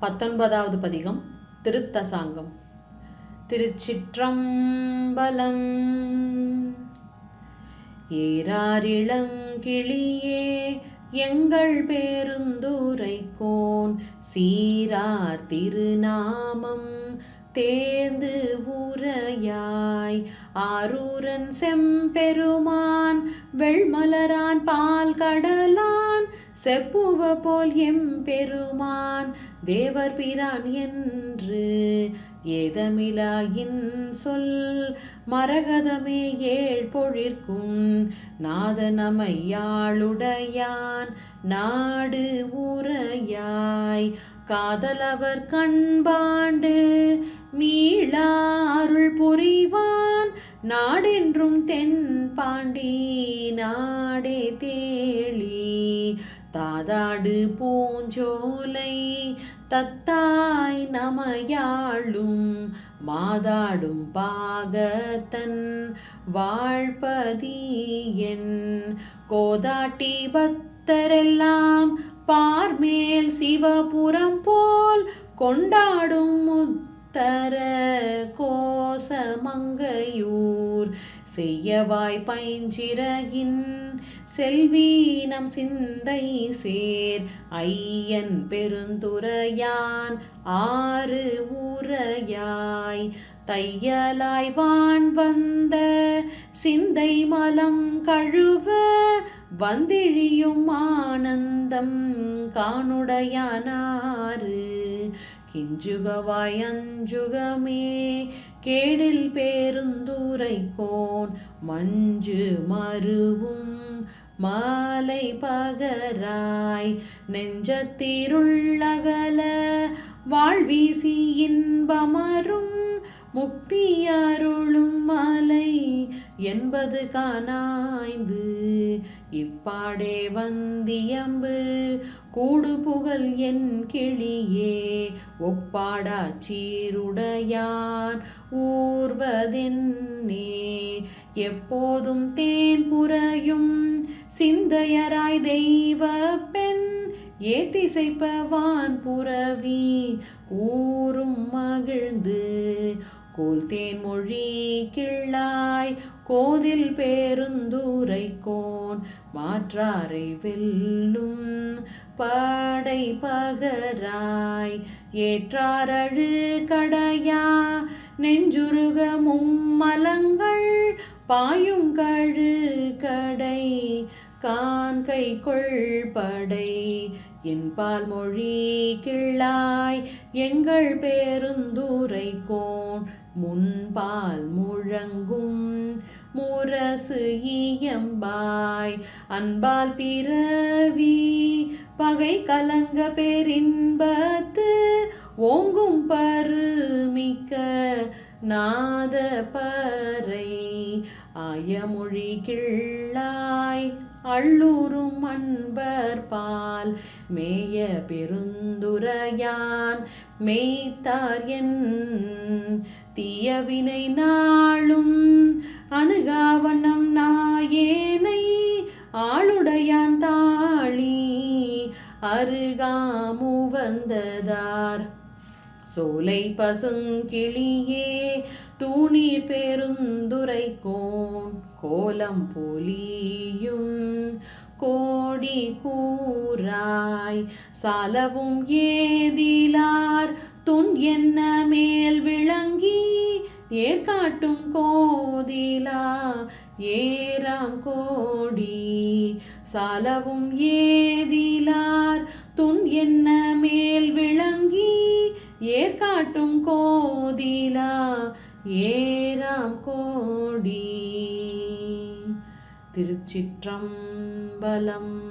பத்தொன்பதாவது பதிகம் திருத்தசாங்கம். திருச்சிற்றம்பலம். ஏறாரிளங்கிளியே எங்கள் பேருந்துரைக்கோன். சீரார் திருநாமம் தேர்ந்து உரையாய் ஆரூரன் செம்பெருமான் வெள்மலரான் பால் கடலான் செப்புவ போல் எம்பெருமான் தேவர் பிரான் என்று ஏதமிலாயின் சொல் மரகதமே ஏழ் பொழிற்கும் நாதனமையாளுடையான் நாடு உரையாய் காதலவர் கண்பாண்டு மீளா அருள் புரிவான் நாடென்றும் தென் பாண்டி நாடே தேளி தாதாடு பூஞ்சோலை தத்தாய் நமையாளும் மாதாடும் பாகத்தன் வாழ்பதியன். கோதாட்டி பக்தரெல்லாம் பார்மேல் சிவபுரம் போல் கொண்டாடும் முத்தர கோசமங்கையூர் செய்யவாய் பைஞ்சிறகின் செல்வீனம் சிந்தை சேர். ஐயன் பெருந்துரையான் ஆறு உரையாய் தையலாய் வான் வந்த சிந்தை மலம் கழுவ வந்திழியும் ஆனந்தம் காணுடையானாறு. கிஞ்சுகவாயஞ்சுகமே கேடில் பேருந்துரைக்கோன் மஞ்சு மருவும் மாலை பகராய். நெஞ்சத்திருள்ளகல வாழ்வீசி இன்பமரும் முக்தியருளும் மலை என்பது காணாய்ந்து. இப்பாடே வந்தியம்பு கூடு புகழ் என் கிளியே ஒப்பாடா சீருடையான் ஊர்வதென்னே. எப்போதும் தேன் புறையும் சிந்தையராய் தெய்வ பெண் ஏத்திசைப்பவான் புறவி ஊரும் மகிழ்ந்து. கோல் தேன் மொழி கிள்ளாய் கோதில் பேருந்துரைக்கோன் மாற்றாரை வெல்லும் படை பகராய். ஏற்றாரழு கடையா நெஞ்சுருக மும்மலங்கள் பாயும் கழு கடை கான்கை கொள்படை என்பால் மொழி கிள்ளாய் எங்கள் பேருந்துரை பேருந்துரைக்கோன் முன்பால் முழங்கும் முரசு இயம்பாய் அன்பால் பிறவி பகை கலங்க பேரின்பத்து ஓங்கும் பருமிக்க நாத பறை. ஆயமொழி கிள்ளாய் அள்ளூரும் அன்பர்பால் மேய பெருந்துரையான் மேய்த்தார் என் தீயவினை நாளும் அணுகாவண்ணம் நாயேனை. அருகாமு வந்ததார். சோலை பசுங்கிளியே தூணீர் பெருந்துரைக்கோன். கோலம் போலியும் கோடி கூறாய். சாலவும் ஏதிலார் துன் என்ன மேல் விளங்கி ஏற்காட்டும் கோதிலா ஏறாம் கோடி. சாலவும் ஏதிலார் துன் என்ன மேல் விளங்கி ஏற்காட்டும் கோதிலா? ஏராம் கோடி. திருச்சிற்றம்பலம்